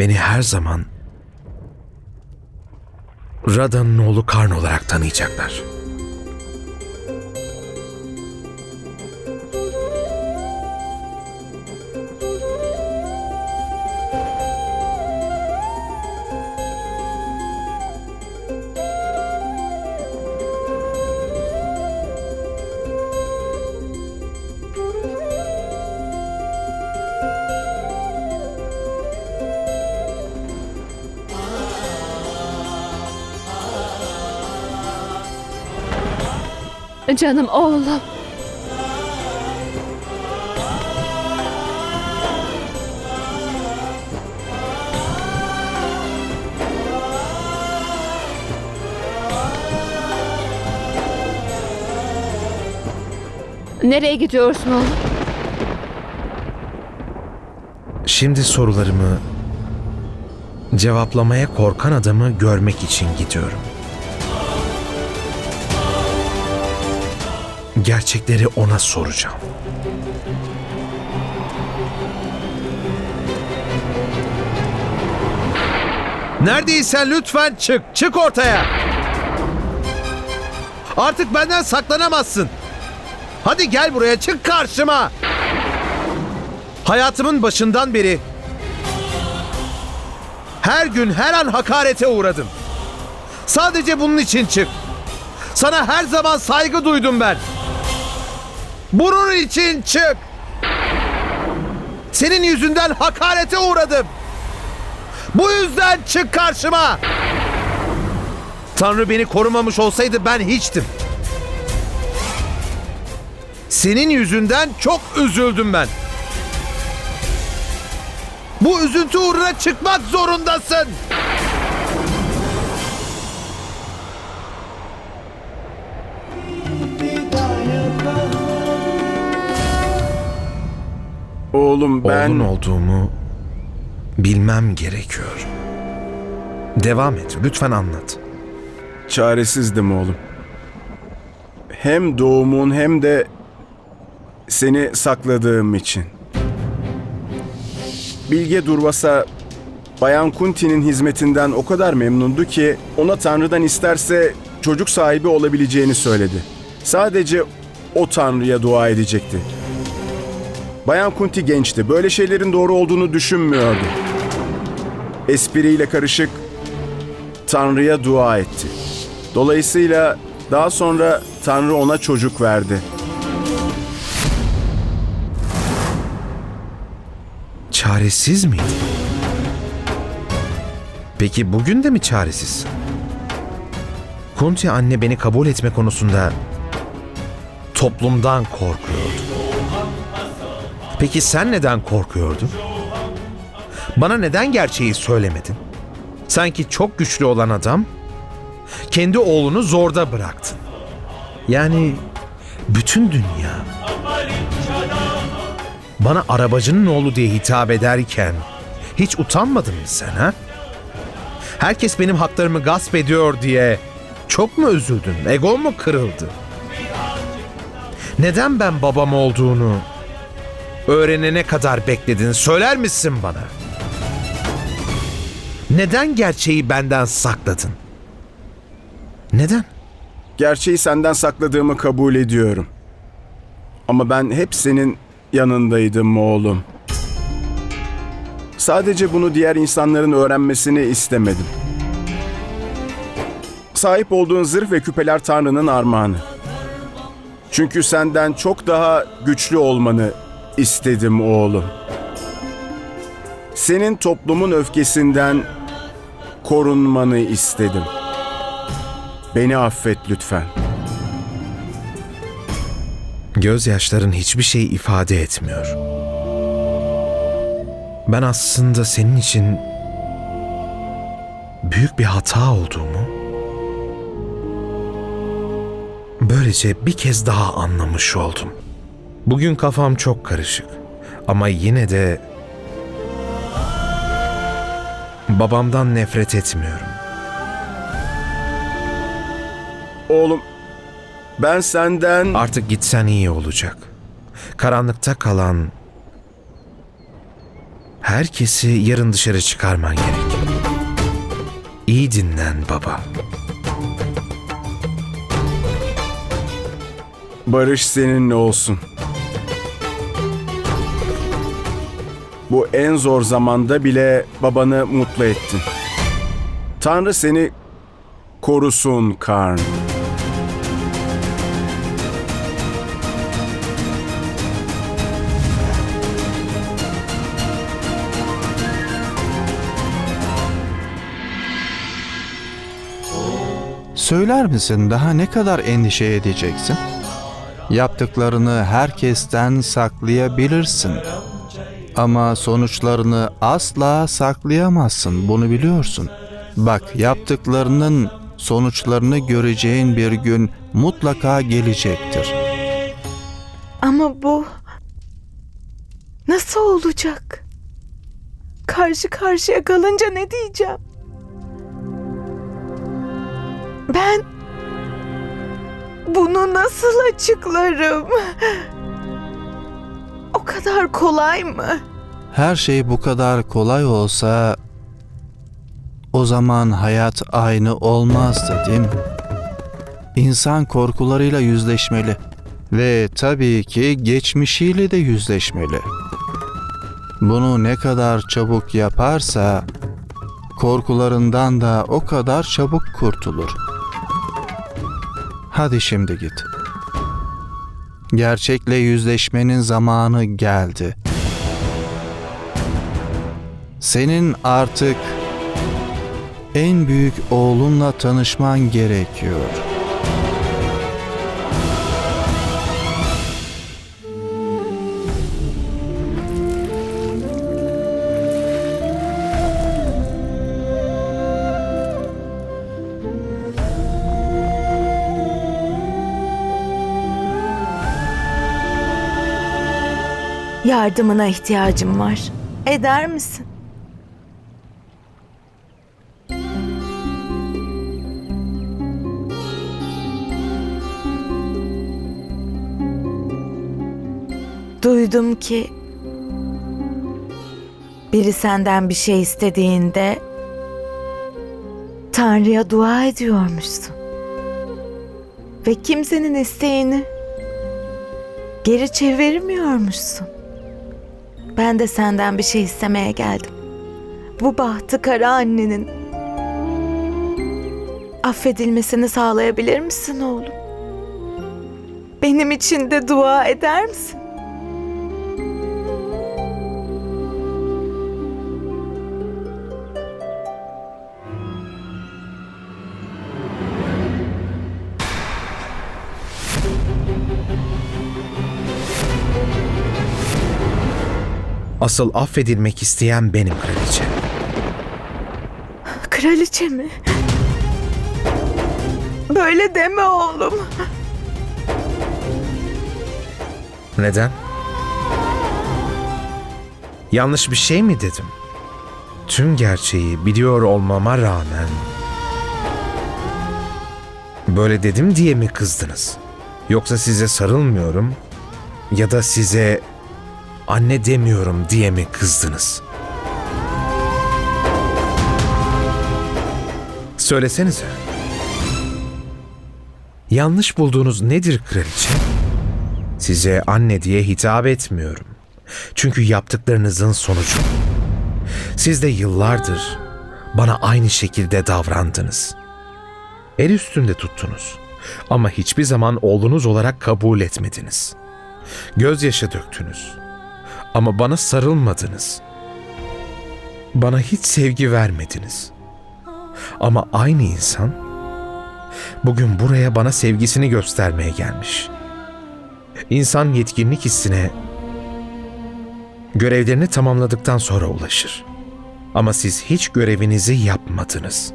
beni her zaman Rada'nın oğlu Karn olarak tanıyacaklar. Canım oğlum. Nereye gidiyorsun oğlum? Şimdi sorularımı cevaplamaya korkan adamı görmek için gidiyorum. Gerçekleri ona soracağım. Neredeysen lütfen çık. Çık ortaya. Artık benden saklanamazsın. Hadi gel buraya çık karşıma. Hayatımın başından beri her gün her an hakarete uğradım. Sadece bunun için çık. Sana her zaman saygı duydum ben. Bunun için çık. Senin yüzünden hakarete uğradım. Bu yüzden çık karşıma. Tanrı beni korumamış olsaydı ben hiçtim. Senin yüzünden çok üzüldüm ben. Bu üzüntü uğruna çıkmak zorundasın. Oğlum ben... Oğlun olduğumu bilmem gerekiyor. Devam et. Lütfen anlat. Çaresizdim oğlum. Hem doğumun hem de seni sakladığım için. Bilge Durvasa Bayan Kunti'nin hizmetinden o kadar memnundu ki ona Tanrı'dan isterse çocuk sahibi olabileceğini söyledi. Sadece o Tanrı'ya dua edecekti. Bayan Kunti gençti. Böyle şeylerin doğru olduğunu düşünmüyordu. Espriyle karışık Tanrı'ya dua etti. Dolayısıyla daha sonra Tanrı ona çocuk verdi. Çaresiz miydi? Peki bugün de mi çaresiz? Kunti anne beni kabul etme konusunda toplumdan korkuyordu. Peki sen neden korkuyordun? Bana neden gerçeği söylemedin? Sanki çok güçlü olan adam kendi oğlunu zorda bıraktın. Yani bütün dünya bana arabacının oğlu diye hitap ederken hiç utanmadın mı sen ha? Herkes benim haklarımı gasp ediyor diye çok mu üzüldün? Egon mu kırıldı? Neden ben babam olduğunu öğrenene kadar bekledin? Söyler misin bana? Neden gerçeği benden sakladın? Neden? Gerçeği senden sakladığımı kabul ediyorum. Ama ben hep senin yanındaydım oğlum. Sadece bunu diğer insanların öğrenmesini istemedim. Sahip olduğun zırh ve küpeler Tanrı'nın armağanı. Çünkü senden çok daha güçlü olmanı istedim oğlum. Senin toplumun öfkesinden korunmanı istedim. Beni affet lütfen. Gözyaşların hiçbir şey ifade etmiyor. Ben aslında senin için büyük bir hata olduğumu böylece bir kez daha anlamış oldum. Bugün kafam çok karışık ama yine de babamdan nefret etmiyorum. Oğlum ben senden Artık gitsen iyi olacak. Karanlıkta kalan Herkesi yarın dışarı çıkarman gerek. İyi dinlen baba. Barış seninle olsun. Bu en zor zamanda bile babanı mutlu ettin. Tanrı seni korusun Karn. Söyler misin daha ne kadar endişe edeceksin? Yaptıklarını herkesten saklayabilirsin. Ama sonuçlarını asla saklayamazsın. Bunu biliyorsun. Bak yaptıklarının sonuçlarını göreceğin bir gün mutlaka gelecektir. Ama bu nasıl olacak? Karşı karşıya kalınca ne diyeceğim? Ben bunu nasıl açıklarım? O kadar kolay mı? Her şey bu kadar kolay olsa o zaman hayat aynı olmazdı değil mi? İnsan korkularıyla yüzleşmeli ve tabii ki geçmişiyle de yüzleşmeli. Bunu ne kadar çabuk yaparsa korkularından da o kadar çabuk kurtulur. Hadi şimdi git. Gerçekle yüzleşmenin zamanı geldi. Senin artık en büyük oğlunla tanışman gerekiyor. Yardımına ihtiyacım var. Eder misin? Duydum ki biri senden bir şey istediğinde Tanrı'ya dua ediyormuşsun. Ve kimsenin isteğini geri çevirmiyormuşsun. Ben de senden bir şey istemeye geldim. Bu bahtı kara annenin affedilmesini sağlayabilir misin oğlum? Benim için de dua eder misin? Asıl affedilmek isteyen benim kraliçe. Kraliçe mi? Böyle deme oğlum. Neden? Yanlış bir şey mi dedim? Tüm gerçeği biliyor olmama rağmen böyle dedim diye mi kızdınız? Yoksa size sarılmıyorum ya da size anne demiyorum diye mi kızdınız? Söylesenize. Yanlış bulduğunuz nedir kraliçe? Size anne diye hitap etmiyorum. Çünkü yaptıklarınızın sonucu. Siz de yıllardır bana aynı şekilde davrandınız. El üstünde tuttunuz. Ama hiçbir zaman oğlunuz olarak kabul etmediniz. Gözyaşı döktünüz. Ama bana sarılmadınız. Bana hiç sevgi vermediniz. Ama aynı insan bugün buraya bana sevgisini göstermeye gelmiş.'' İnsan yetkinlik hissine görevlerini tamamladıktan sonra ulaşır. Ama siz hiç görevinizi yapmadınız.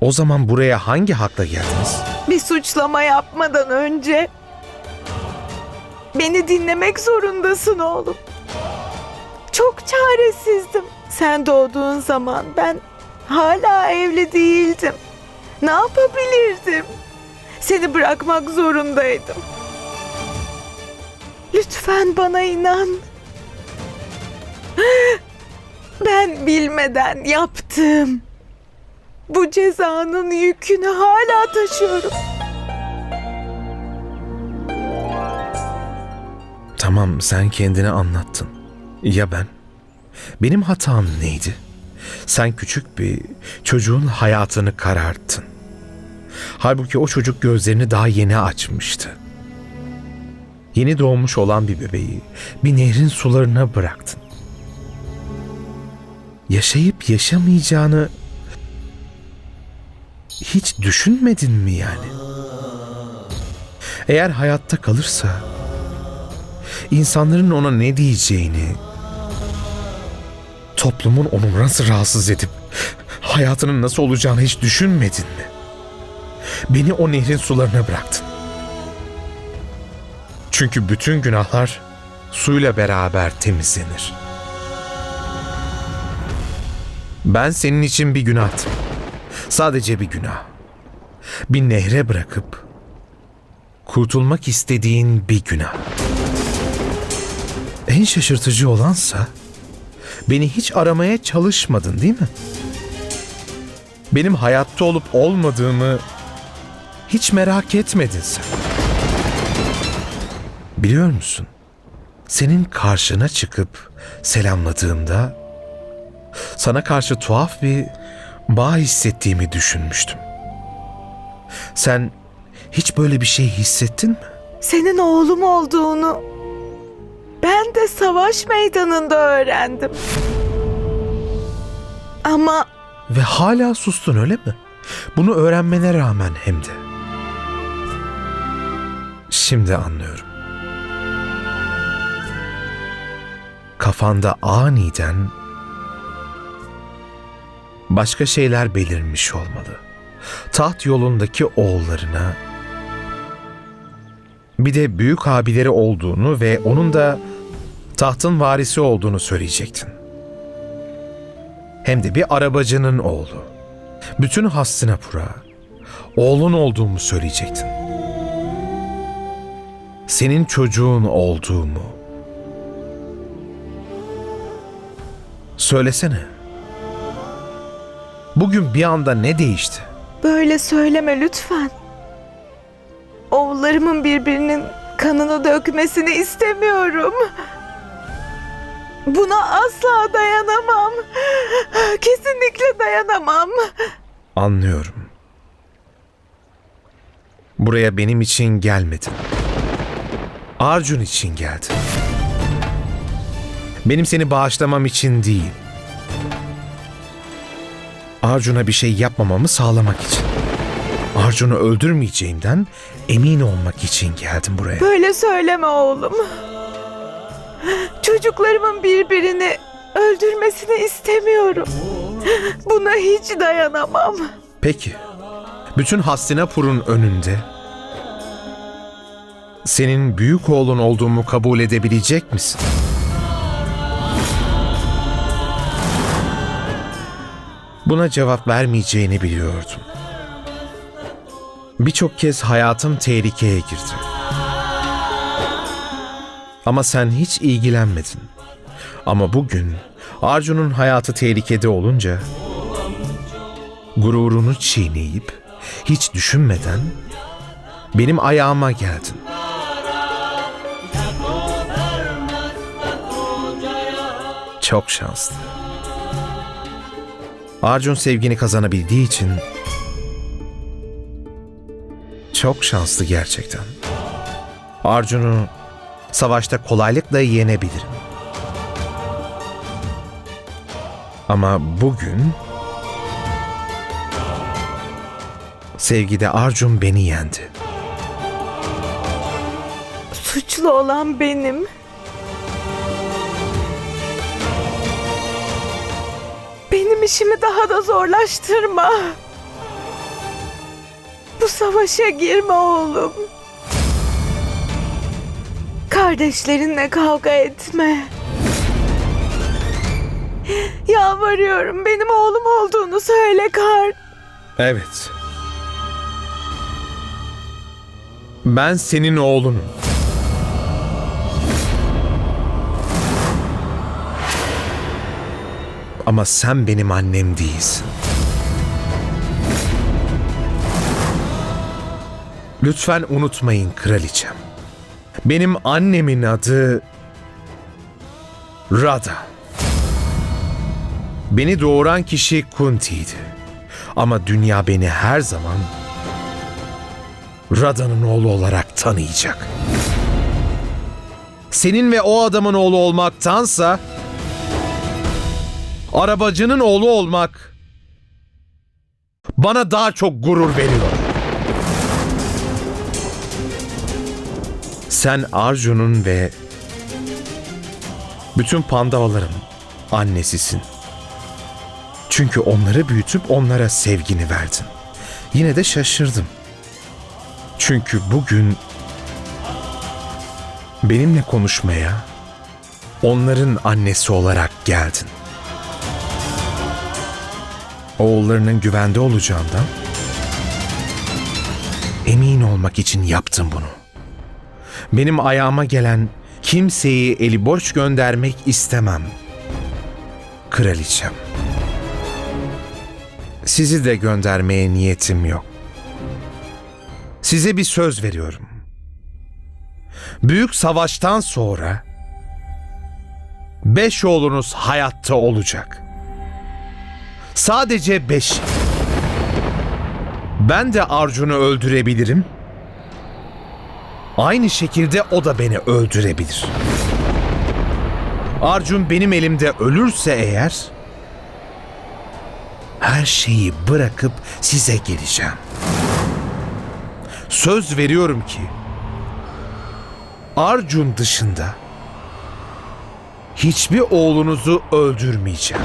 O zaman buraya hangi hakla geldiniz? Bir suçlama yapmadan önce beni dinlemek zorundasın oğlum. Çok çaresizdim. Sen doğduğun zaman ben hala evli değildim. Ne yapabilirdim? Seni bırakmak zorundaydım. Lütfen bana inan. Ben bilmeden yaptım. Bu cezanın yükünü hala taşıyorum. Tamam sen kendini anlattın. Ya ben? Benim hatam neydi? Sen küçük bir çocuğun hayatını kararttın. Halbuki o çocuk gözlerini daha yeni açmıştı. Yeni doğmuş olan bir bebeği bir nehrin sularına bıraktın. Yaşayıp yaşamayacağını hiç düşünmedin mi yani? Eğer hayatta kalırsa insanların ona ne diyeceğini, toplumun onu nasıl rahatsız edip hayatının nasıl olacağını hiç düşünmedin mi? Beni o nehrin sularına bıraktın. Çünkü bütün günahlar suyla beraber temizlenir. Ben senin için bir günahtım. Sadece bir günah. Bir nehre bırakıp kurtulmak istediğin bir günah. En şaşırtıcı olansa beni hiç aramaya çalışmadın değil mi? Benim hayatta olup olmadığımı hiç merak etmedin sen. Biliyor musun? Senin karşına çıkıp selamladığımda sana karşı tuhaf bir bağ hissettiğimi düşünmüştüm. Sen hiç böyle bir şey hissettin mi? Senin oğlum olduğunu ben de savaş meydanında öğrendim. Ama Ve hala sustun öyle mi? Bunu öğrenmene rağmen hem de. Şimdi anlıyorum. Kafanda aniden başka şeyler belirmiş olmalı. Taht yolundaki oğullarına bir de büyük abileri olduğunu ve onun da tahtın varisi olduğunu söyleyecektin. Hem de bir arabacının oğlu. Bütün Hastinapur'a oğlun olduğumu söyleyecektin. Senin çocuğun olduğumu. Söylesene. Bugün bir anda ne değişti? böyle söyleme lütfen. Oğullarımın birbirinin kanını dökmesini istemiyorum. Buna asla dayanamam. Kesinlikle dayanamam. Anlıyorum. Buraya benim için gelmedin. Arjun için geldin. Benim seni bağışlamam için değil. Arjun'a bir şey yapmamamı sağlamak için. Arjun'u öldürmeyeceğimden emin olmak için geldim buraya. Böyle söyleme oğlum. Çocuklarımın birbirini öldürmesini istemiyorum. Buna hiç dayanamam. Peki. Bütün Hastinapur'un önünde senin büyük oğlun olduğumu kabul edebilecek misin? Buna cevap vermeyeceğini biliyordum. Birçok kez hayatım tehlikeye girdi. Ama sen hiç ilgilenmedin. Ama bugün Arjun'un hayatı tehlikede olunca gururunu çiğneyip hiç düşünmeden benim ayağıma geldin. Çok şanslı. Arjun sevgini kazanabildiği için çok şanslı gerçekten. Arjun'u savaşta kolaylıkla yenebilirim. Ama bugün sevgide Arjun beni yendi. Suçlu olan benim. Benim işimi daha da zorlaştırma. Bu savaşa girme oğlum. Kardeşlerinle kavga etme. Yalvarıyorum benim oğlum olduğunu söyle Kar. Evet. Ben senin oğlunum. Ama sen benim annem değilsin. Lütfen unutmayın kraliçem. Benim annemin adı Rada. Beni doğuran kişi Kunti'ydi. Ama dünya beni her zaman Rada'nın oğlu olarak tanıyacak. Senin ve o adamın oğlu olmaktansa arabacının oğlu olmak bana daha çok gurur veriyor. Sen Arjun'un ve bütün pandavaların annesisin. Çünkü onları büyütüp onlara sevgini verdin. Yine de şaşırdım. Çünkü bugün benimle konuşmaya onların annesi olarak geldin. Oğullarının güvende olacağından emin olmak için yaptım bunu. Benim ayağıma gelen kimseyi eli boş göndermek istemem. Kraliçem. Sizi de göndermeye niyetim yok. Size bir söz veriyorum. Büyük savaştan sonra beş oğlunuz hayatta olacak. Sadece beş. Ben de Arjun'u öldürebilirim. Aynı şekilde o da beni öldürebilir. Arjun benim elimde ölürse eğer her şeyi bırakıp size geleceğim. Söz veriyorum ki Arjun dışında hiçbir oğlunuzu öldürmeyeceğim.